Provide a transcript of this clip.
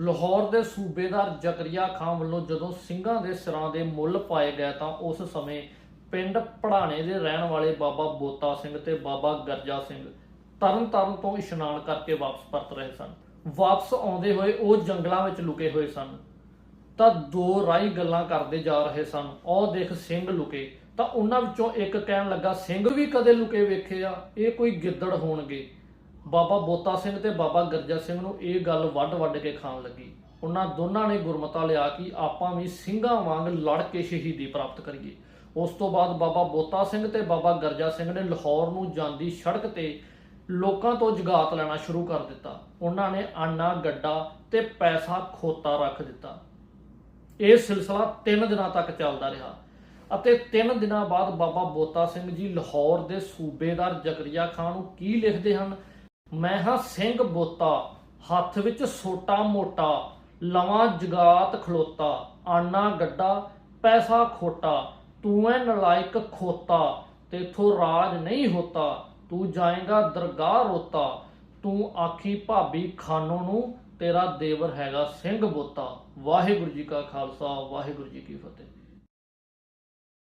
ਲਾਹੌਰ ਦੇ ਸੂਬੇਦਾਰ ਜ਼ਕਰੀਆ ਖਾਨ ਵੱਲੋਂ ਜਦੋਂ ਸਿੰਘਾਂ ਦੇ ਸਿਰਾਂ ਦੇ ਮੁੱਲ ਪਾਏ ਗਏ ਤਾਂ ਉਸ ਸਮੇਂ ਪਿੰਡ ਪੜਾਣੇ ਦੇ ਰਹਿਣ ਵਾਲੇ ਬਾਬਾ ਬੋਤਾ ਸਿੰਘ ਤੇ ਬਾਬਾ ਗਰਜਾ ਸਿੰਘ ਤਰਨ ਤਾਰਨ ਤੋਂ ਇਸ਼ਨਾਨ ਕਰਕੇ ਵਾਪਸ ਪਰਤ ਰਹੇ ਸਨ। ਵਾਪਸ ਆਉਂਦੇ ਹੋਏ ਉਹ ਜੰਗਲਾਂ ਵਿੱਚ ਲੁਕੇ ਹੋਏ ਸਨ। ਤਾਂ ਦੋ ਰਾਈ ਗੱਲਾਂ ਕਰਦੇ ਜਾ ਰਹੇ ਸਨ। ਉਹ ਦੇਖ ਸਿੰਘ ਲੁਕੇ। ਤਾਂ ਉਹਨਾਂ ਵਿੱਚੋਂ ਇੱਕ ਕਹਿਣ ਲੱਗਾ, ਸਿੰਘ ਵੀ ਕਦੇ ਲੁਕੇ ਵੇਖੇ ਆ? ਇਹ ਕੋਈ ਗਿੱਦੜ ਹੋਣਗੇ। ਬਾਬਾ ਬੋਤਾ ਸਿੰਘ ਤੇ ਬਾਬਾ ਗਰਜਾ ਸਿੰਘ ਨੂੰ ਇਹ ਗੱਲ ਵੱਡ-ਵੱਡ ਕੇ ਖਾਣ ਲੱਗੀ। ਉਹਨਾਂ ਦੋਨਾਂ ਨੇ ਗੁਰਮਤਾ ਲਿਆ ਕਿ ਆਪਾਂ ਵੀ ਸਿੰਘਾਂ ਵਾਂਗ ਲੜ ਕੇ ਸ਼ਹੀਦੀ ਪ੍ਰਾਪਤ ਕਰੀਏ। ਉਸ ਤੋਂ ਬਾਅਦ ਬਾਬਾ ਬੋਤਾ ਸਿੰਘ ਤੇ ਬਾਬਾ ਗਰਜਾ ਸਿੰਘ ਨੇ ਲਾਹੌਰ ਨੂੰ ਜਾਂਦੀ ਸੜਕ ਤੇ ਲੋਕਾਂ ਤੋਂ ਜਗਾਤ ਲੈਣਾ ਸ਼ੁਰੂ ਕਰ ਦਿੱਤਾ। ਉਹਨਾਂ ਨੇ ਆਨਾ, ਗੱਡਾ ਤੇ ਪੈਸਾ ਖੋਤਾ ਰੱਖ ਦਿੱਤਾ। ਇਹ ਸਿਲਸਿਲਾ 3 ਦਿਨਾਂ ਤੱਕ ਚੱਲਦਾ ਰਿਹਾ ਅਤੇ 3 ਦਿਨਾਂ ਬਾਅਦ ਬਾਬਾ ਬੋਤਾ ਸਿੰਘ ਜੀ ਲਾਹੌਰ ਦੇ ਸੂਬੇਦਾਰ ਜ਼ਕਰੀਆ ਖਾਨ ਨੂੰ ਕੀ ਲਿਖਦੇ ਹਨ? ਮੈਂ ਹਾਂ ਸਿੰਘ ਬੋਤਾ, ਹੱਥ ਵਿੱਚ ਸੋਟਾ ਮੋਟਾ, ਲਵਾਂ ਜਗਾਤ ਖਲੋਤਾ, ਆਨਾ ਗੱਡਾ, ਪੈਸਾ ਖੋਟਾ, ਤੂੰ ਐ ਨਲਾਇਕ ਖੋਤਾ, ਤੇਥੋਂ ਰਾਜ ਨਹੀਂ ਹੋਤਾ, ਤੂੰ ਜਾਏਗਾ ਦਰਗਾਹ ਰੋਤਾ, ਤੂੰ ਆਖੀ ਭਾਬੀ ਖਾਨੋ ਨੂੰ, ਤੇਰਾ ਦੇਵਰ ਹੈਗਾ ਸਿੰਘ ਬੋਤਾ। ਵਾਹਿਗੁਰੂ ਜੀ ਕਾ ਖਾਲਸਾ, ਵਾਹਿਗੁਰੂ ਜੀ ਕੀ ਫਤਿਹ।